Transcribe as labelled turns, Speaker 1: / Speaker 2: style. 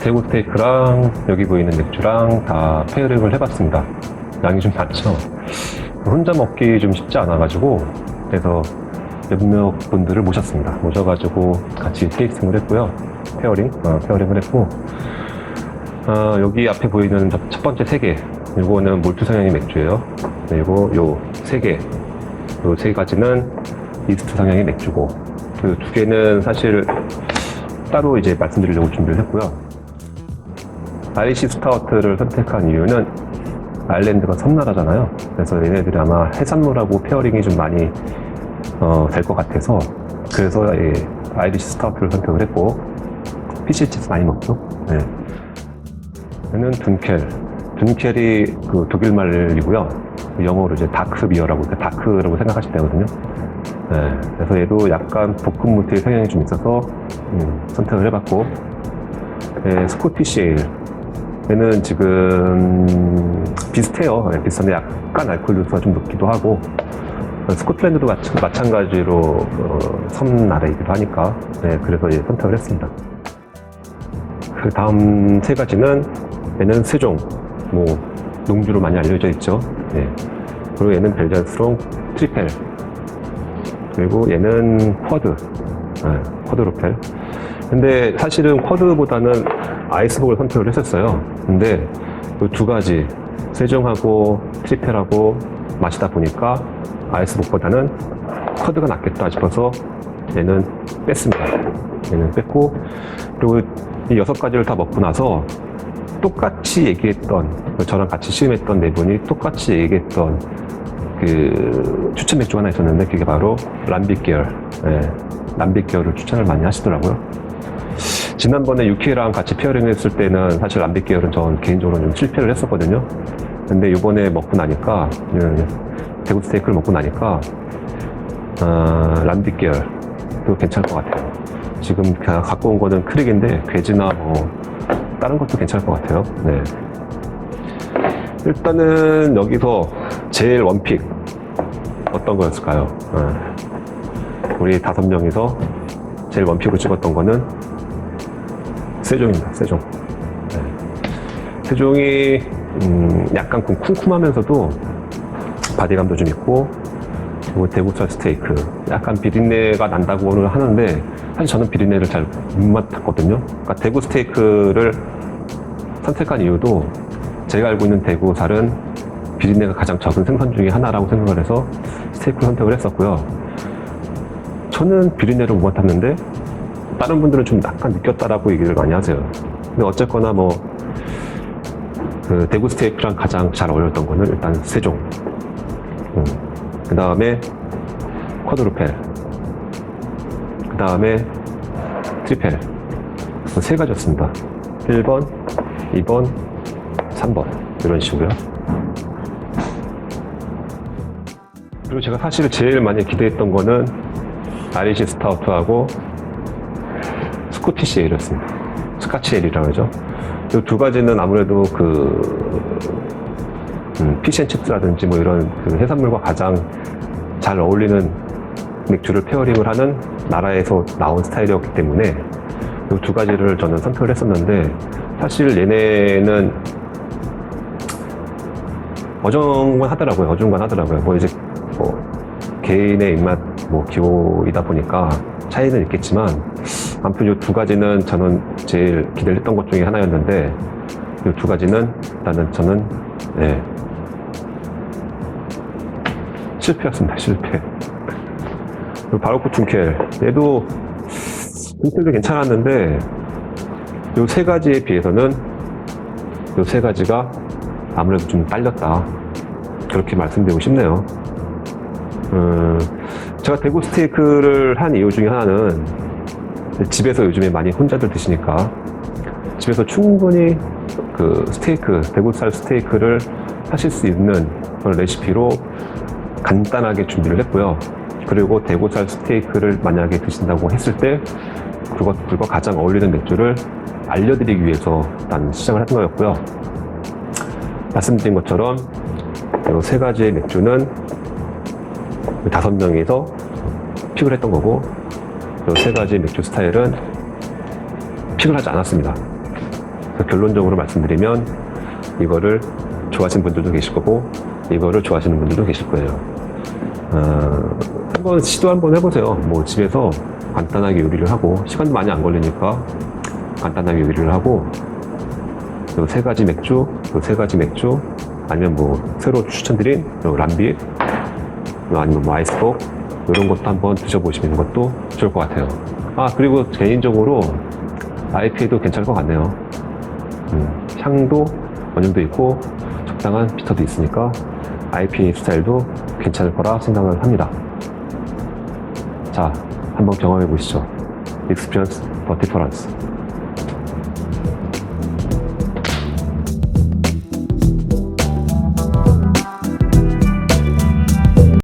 Speaker 1: 네, 대구 스테이크랑 여기 보이는 맥주랑 다 페어링을 해봤습니다. 양이 좀 많죠? 혼자 먹기 좀 쉽지 않아가지고, 그래서 몇몇 분들을 모셨습니다. 모셔가지고 같이 테이스팅을 했고요. 페어링, 어, 페어링을 했고, 어, 여기 앞에 보이는 첫- 첫 번째 세 개, 이거는 몰트 성향의 맥주예요. 그리고 요 세 개, 요 세 가지는 이스트 성향의 맥주고, 그 두 개는 사실 따로 이제 말씀드리려고 준비를 했고요. 아이시 스타우트를 선택한 이유는 아일랜드가 섬나라잖아요. 그래서 얘네들이 아마 해산물하고 페어링이 좀 많이 어, 될 것 같아서 그래서 예, 아이리시 스타우트를 선택을 했고 피시치스 많이 먹죠. 네. 얘는 둔켈. 둔켈이 그 독일 말이고요. 영어로 이제 다크 비어라고 다크라고 생각하시면 되거든요. 네, 그래서 얘도 약간 볶음 무트의 성향이 좀 있어서 음, 선택을 해봤고 네, 스코티시 에일 얘는 지금 비슷해요. 네, 비슷한데 약간 알코올 도수가 좀 높기도 하고 어, 스코틀랜드도 마찬, 마찬 가지로 어, 섬나라이기도 하니까. 네, 그래서 얘 선택을 했습니다. 그 다음 세 가지는 얘는 세종 뭐 농주로 많이 알려져 있죠. 네. 그리고 얘는 벨전 스롱 트리펠. 그리고 얘는 쿼드, 네, 쿼드 로펠. 근데 사실은 쿼드보다는 아이스복을 선택을 했었어요. 근데 그두 가지, 세종하고 트리펠하고 마시다 보니까 아이스복보다는 쿼드가 낫겠다 싶어서 얘는 뺐습니다. 얘는 뺐고, 그리고 이 여섯 가지를 다 먹고 나서 똑같이 얘기했던, 저랑 같이 시음했던 네 분이 똑같이 얘기했던 그 추천 맥주 하나 있었는데 그게 바로 람빅 계열 예, 람빅 계열을 추천을 많이 하시더라고요 지난번에 유키랑 같이 페어링 했을 때는 사실 람빅 계열은 전 개인적으로 좀 실패를 했었거든요 근데 이번에 먹고 나니까 예, 대구 스테이크를 먹고 나니까 어, 람빅 계열도 괜찮을 것 같아요 지금 갖고 온 거는 크릭인데 괴지나 뭐 다른 것도 괜찮을 것 같아요 네. 일단은 여기서 제일 원픽 어떤 거였을까요? 어. 우리 다섯 명이서 제일 원픽으로 찍었던 거는 세종입니다. 세종. 네. 세종이 음, 약간 쿵- 쿰쿰하면서도 바디감도 좀 있고 그리고 대구살 스테이크 약간 비린내가 난다고는 하는데 사실 저는 비린내를 잘 못 맡았거든요. 그러니까 대구 스테이크를 선택한 이유도 제가 알고 있는 대구살은 비린내가 가장 적은 생선 중에 하나라고 생각을 해서 스테이크 선택을 했었고요. 저는 비린내를 못 맡았는데 다른 분들은 좀 약간 느꼈다라고 얘기를 많이 하세요. 근데 어쨌거나 뭐 그 대구 스테이크랑 가장 잘 어울렸던 거는 일단 세종. 그 다음에 쿼드루펠. 그 다음에 트리펠. 그세 가지였습니다. 1번, 2번, 3번. 이런 식으로요. 그리고 제가 사실 제일 많이 기대했던 거는 아리시 스타우트하고 스코티시 에일이었습니다. 스카치 에일이라고 하죠. 이 두 가지는 아무래도 그 음, 피시앤칩스라든지 뭐 이런 그 해산물과 가장 잘 어울리는 맥주를 페어링을 하는 나라에서 나온 스타일이었기 때문에 이 두 가지를 저는 선택을 했었는데 사실 얘네는 어중간 하더라고요. 어중간 하더라고요. 뭐 이제 뭐 개인의 입맛 뭐 기호이다 보니까 차이는 있겠지만 아무튼 이 두 가지는 저는 제일 기대를 했던 것 중에 하나였는데 이 두 가지는 일단은 저는 네, 실패였습니다. 실패. 그리고 바로크 툰켈 얘도 툰켈도 괜찮았는데 이 세 가지에 비해서는 이 세 가지가 아무래도 좀 딸렸다. 그렇게 말씀드리고 싶네요. 음, 제가 대구 스테이크를 한 이유 중에 하나는 집에서 요즘에 많이 혼자들 드시니까 집에서 충분히 그 스테이크, 대구살 스테이크를 하실 수 있는 그런 레시피로 간단하게 준비를 했고요. 그리고 대구살 스테이크를 만약에 드신다고 했을 때 그것들과 가장 어울리는 맥주를 알려드리기 위해서 일단 시작을 했던 거였고요. 말씀드린 것처럼 이 세 가지의 맥주는 다섯 명이서 픽을 했던 거고 이 세 가지 맥주 스타일은 픽을 하지 않았습니다. 결론적으로 말씀드리면 이거를 좋아하시는 분들도 계실 거고 이거를 좋아하시는 분들도 계실 거예요. 어, 한번 시도 한번 해보세요. 뭐 집에서 간단하게 요리를 하고 시간도 많이 안 걸리니까 간단하게 요리를 하고 요세 가지 맥주, 요세 가지 맥주 아니면 뭐 새로 추천드린 요 람비 아니면 뭐 아이스복 이런 것도 한번 드셔보시는 것도 좋을 것 같아요. 아 그리고 개인적으로 IPA도 괜찮을 것 같네요. 음, 향도 정도 있고 적당한 비터도 있으니까 IPA 스타일도 괜찮을 거라 생각을 합니다. 자, 한번 경험해 보시죠. Experience the difference.